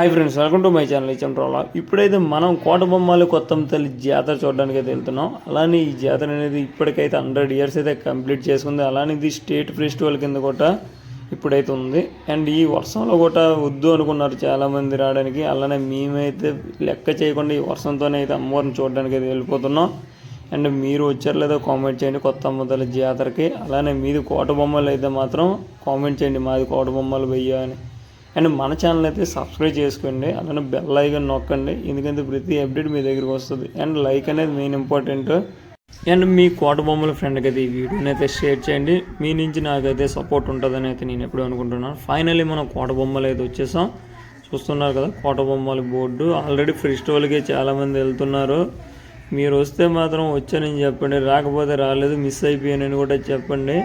Hi friends welcome to my channel ఇచ్చిన రోలా ఇప్పుడైతే మనం కోటబొమ్మాలి కొత్తమ్మ తల్లి జాతర చూడడానికి అయితే వెళ్తున్నాం. అలానే ఈ జాతర అనేది ఇప్పటికైతే హండ్రెడ్ ఇయర్స్ అయితే కంప్లీట్ చేసుకుంది. అలానే ఇది స్టేట్ ఫెస్టివల్ కింద కూడా ఇప్పుడైతే ఉంది. అండ్ ఈ వర్షంలో కూడా వద్దు అనుకున్నారు చాలామంది రావడానికి. అలానే మేమైతే లెక్క చేయకుండా ఈ వర్షంతోనే అయితే అమ్మవారిని చూడడానికి అయితే వెళ్ళిపోతున్నాం. అండ్ మీరు వచ్చారు లేదో కామెంట్ చేయండి కొత్త అమ్మతల జాతరకి. అలానే మీది కోట బొమ్మలు అయితే మాత్రం కామెంట్ చేయండి మాది కోట బొమ్మలు వెయ్యా అని. అండ్ మన ఛానల్ అయితే సబ్స్క్రైబ్ చేసుకోండి అలానే బెల్ ఐకన్ నొక్కండి ఎందుకంటే ప్రతి అప్డేట్ మీ దగ్గరికి వస్తుంది. అండ్ లైక్ అనేది మెయిన్ ఇంపార్టెంట్. అండ్ మీ కోట బొమ్మల ఫ్రెండ్కి అయితే ఈ వీడియోని అయితే షేర్ చేయండి. మీ నుంచి నాకైతే సపోర్ట్ ఉంటుందని అయితే నేను ఎప్పుడు అనుకుంటున్నాను. ఫైనలీ మనం కోట బొమ్మలు అయితే వచ్చేసాం. చూస్తున్నారు కదా కోట బొమ్మల బోర్డు. ఆల్రెడీ ఫెస్టివల్కి చాలామంది వెళ్తున్నారు. మీరు వస్తే మాత్రం వచ్చానని చెప్పండి రాకపోతే రాలేదు మిస్ అయిపోయానని కూడా చెప్పండి.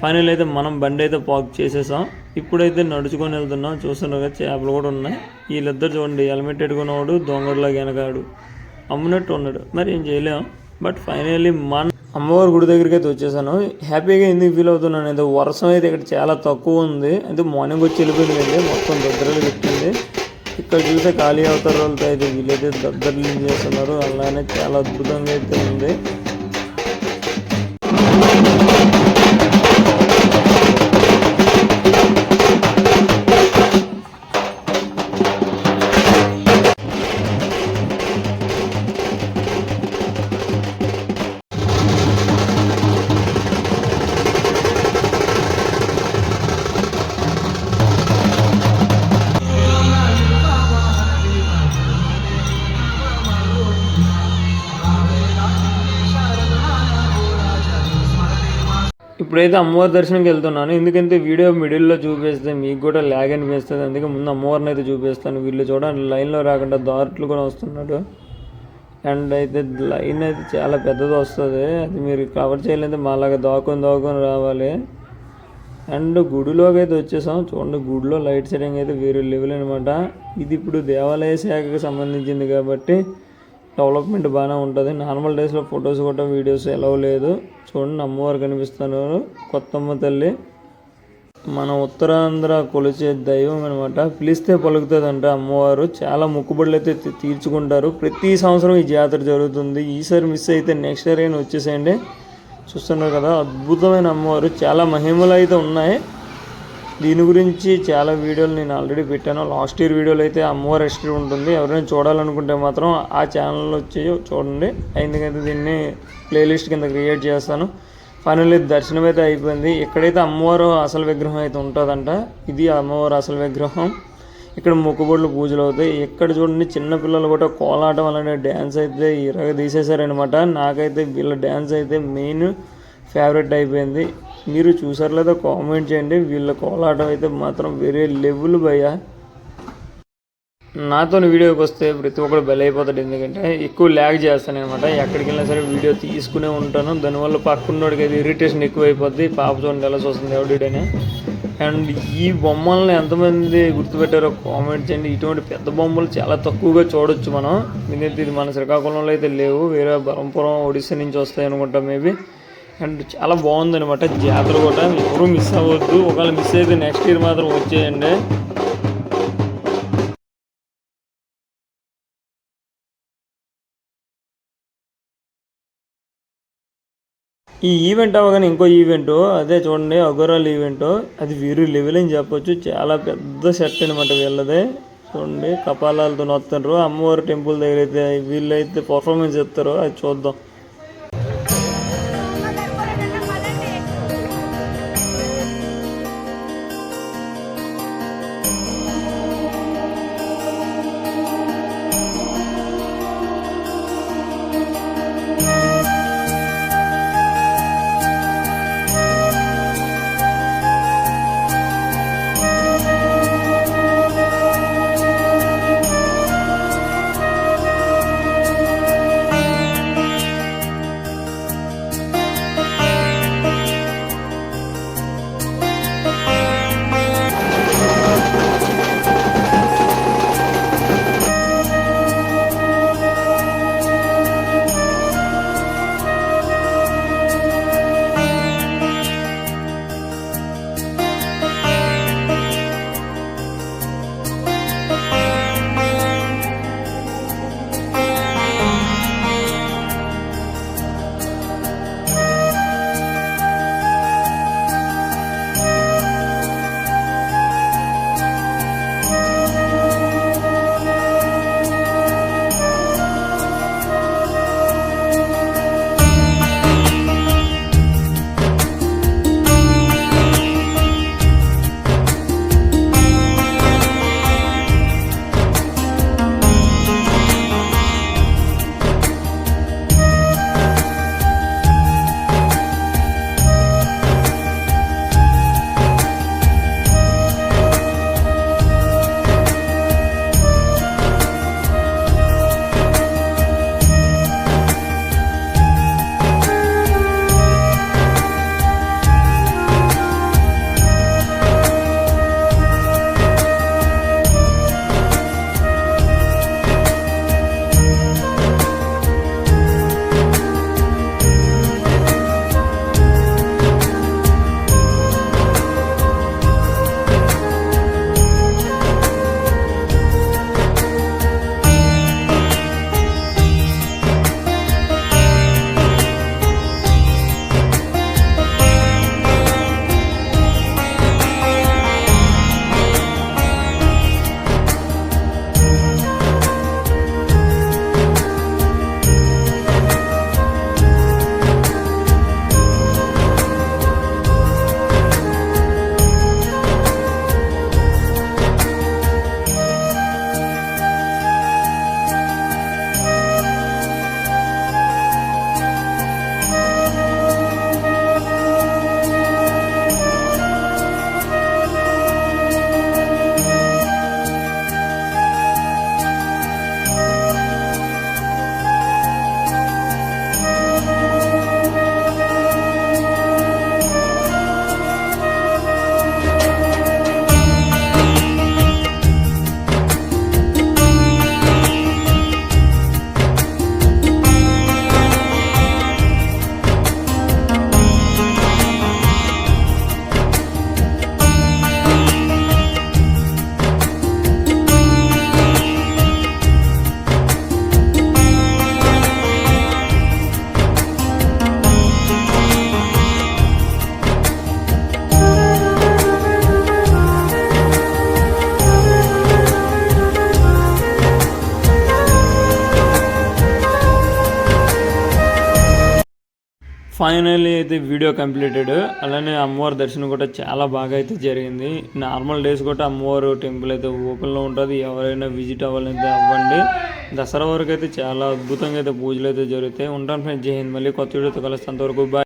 ఫైనల్ అయితే మనం బండి అయితే పార్క్ చేసేసాం. ఇప్పుడైతే నడుచుకొని వెళ్తున్నాం. చూస్తున్నారు చేపలు కూడా ఉన్నాయి. వీళ్ళిద్దరు చూడండి హెల్మెట్ పెట్టుకున్నవాడు దొంగడులాగా వెనకాడు. అమ్మునట్టు ఉన్నాడు. మరి ఏం చేయలేం. బట్ ఫైనల్లీ మన అమ్మవారి గుడి దగ్గరికి అయితే వచ్చేసాను. హ్యాపీగా ఎందుకు ఫీల్ అవుతున్నాను అయితే వర్షం అయితే ఇక్కడ చాలా తక్కువ ఉంది. అయితే మార్నింగ్ వచ్చి వెళ్ళిపోయింది మొత్తం దద్దరలు పెట్టింది. ఇక్కడ చూస్తే ఖాళీ అవుతారు వాళ్ళతో అయితే వీళ్ళైతే దద్దర్లు చేస్తున్నారు. అలానే చాలా అద్భుతంగా అయితే ఉంది. ఇప్పుడైతే అమ్మవారి దర్శనంకి వెళ్తున్నాను. ఎందుకంటే వీడియో మిడిల్లో చూపిస్తే మీకు కూడా ల్యాగ్ అనిపిస్తుంది. అందుకే ముందు అమ్మవారిని అయితే చూపిస్తాను. వీళ్ళు చూడండి లైన్లో రాకుండా దారుట్లు కూడా వస్తున్నాడు అండ్ అయితే లైన్ అయితే చాలా పెద్దది వస్తుంది. అది మీరు కవర్ చేయలేదు మాలాగా దాకొని దాక్కుని రావాలి. అండ్ గుడిలోకి అయితే వచ్చేసాం. చూడండి గుడిలో లైట్ సెట్టింగ్ అయితే వేరే లెవెల్ అనమాట ఇది ఇప్పుడు దేవాలయ శాఖకు సంబంధించింది కాబట్టి డెవలప్మెంట్ బాగానే ఉంటుంది. నార్మల్ డేస్లో ఫొటోస్ కూడా వీడియోస్ ఎలా లేదు. చూడండి అమ్మవారు కనిపిస్తున్నారు. కొత్తమ్మ తల్లి. మన ఉత్తరాంధ్ర కొలిచే దైవం అనమాట పిలిస్తే పలుకుతుందంట అమ్మవారు. చాలా మొక్కుబడులు అయితే తీ- తీర్చుకుంటారు. ప్రతి సంవత్సరం ఈ జాతర జరుగుతుంది. ఈసారి మిస్ అయితే నెక్స్ట్ ఇయర్ అయినా వచ్చేసేయండి. చూస్తున్నారు కదా అద్భుతమైన అమ్మవారు. చాలా మహిమలు అయితే ఉన్నాయి. దీని గురించి చాలా వీడియోలు నేను ఆల్రెడీ పెట్టాను. లాస్ట్ ఇయర్ వీడియోలు అయితే అమ్మవారి హిస్టరీ ఉంటుంది. ఎవరైనా చూడాలనుకుంటే మాత్రం ఆ ఛానల్ వచ్చి చూడండి. ఎందుకంటే దీన్ని ప్లేలిస్ట్ కింద క్రియేట్ చేస్తాను. ఫైనల్లీ దర్శనం అయితే అయిపోయింది. ఎక్కడైతే అమ్మవారు అసలు విగ్రహం అయితే ఉంటుందంట ఇది అమ్మవారు అసలు విగ్రహం. ఇక్కడ మొక్కుబడులు పూజలు అవుతాయి. ఎక్కడ చూడండి చిన్న పిల్లలు కూడా కోలాటం అలానే డ్యాన్స్ అయితే ఇరగ తీసేశారనమాట నాకైతే వీళ్ళ డ్యాన్స్ అయితే మెయిన్ ఫేవరెట్ అయిపోయింది. మీరు చూసారు లేదా కామెంట్ చేయండి. వీళ్ళ కోలాటం అయితే మాత్రం వేరే లెవెల్ భయ్యా. నాతో వీడియోకి వస్తే ప్రతి ఒక్కరు బెల్ అయిపోతాడు. ఎందుకంటే ఎక్కువ ల్యాగ్ చేస్తాను అనమాట ఎక్కడికి వెళ్ళినా సరే వీడియో తీసుకునే ఉంటాను. దానివల్ల పక్కన్నోడికి అయితే ఇరిటేషన్ ఎక్కువ అయిపోద్ది పాప చూడండి ఎలా చూస్తుంది ఎవడిడని అండ్ ఈ బొమ్మల్ని ఎంతమంది గుర్తుపెట్టారో కామెంట్ చేయండి. ఇటువంటి పెద్ద బొమ్మలు చాలా తక్కువగా చూడొచ్చు మనం. ఎందుకంటే ఇది మన శ్రీకాకుళంలో అయితే లేవు. వేరే బరంపురం ఒడిస్సా నుంచి వస్తాయి అనుకుంటా మేబీ. అండ్ చాలా బాగుంది అనమాట జాతర కూడా ఎవరు మిస్ అవ్వద్దు. ఒకవేళ మిస్ అయితే నెక్స్ట్ ఇయర్ మాత్రం వచ్చేయండి. ఈ ఈవెంట్ అవ్వగానే ఇంకో ఈవెంట్ అదే చూడండి అగోరాల్ ఈవెంట్ అది వీరు లెవెల్ అని చెప్పొచ్చు. చాలా పెద్ద సెట్ అనమాట వీళ్ళదే. చూడండి కపాలాలతో వస్తారు అమ్మవారి టెంపుల్ దగ్గర అయితే వీళ్ళైతే పర్ఫార్మెన్స్ చెప్తారో అది చూద్దాం. ఫైనల్లీ అయితే వీడియో కంప్లీటెడ్. అలానే అమ్మవారి దర్శనం కూడా చాలా బాగా అయితే జరిగింది. నార్మల్ డేస్ కూడా అమ్మవారు టెంపుల్ అయితే ఓపెన్లో ఉంటుంది. ఎవరైనా విజిట్ అవ్వాలంటే అవ్వండి. దసరా వరకు అయితే చాలా అద్భుతంగా అయితే పూజలు అయితే జరుగుతాయి. ఉంటాను ఫ్రెండ్స్. జై హింద్. మళ్ళీ కొత్త వీడియోతో కలుస్తాను. అంతవరకు బాయ్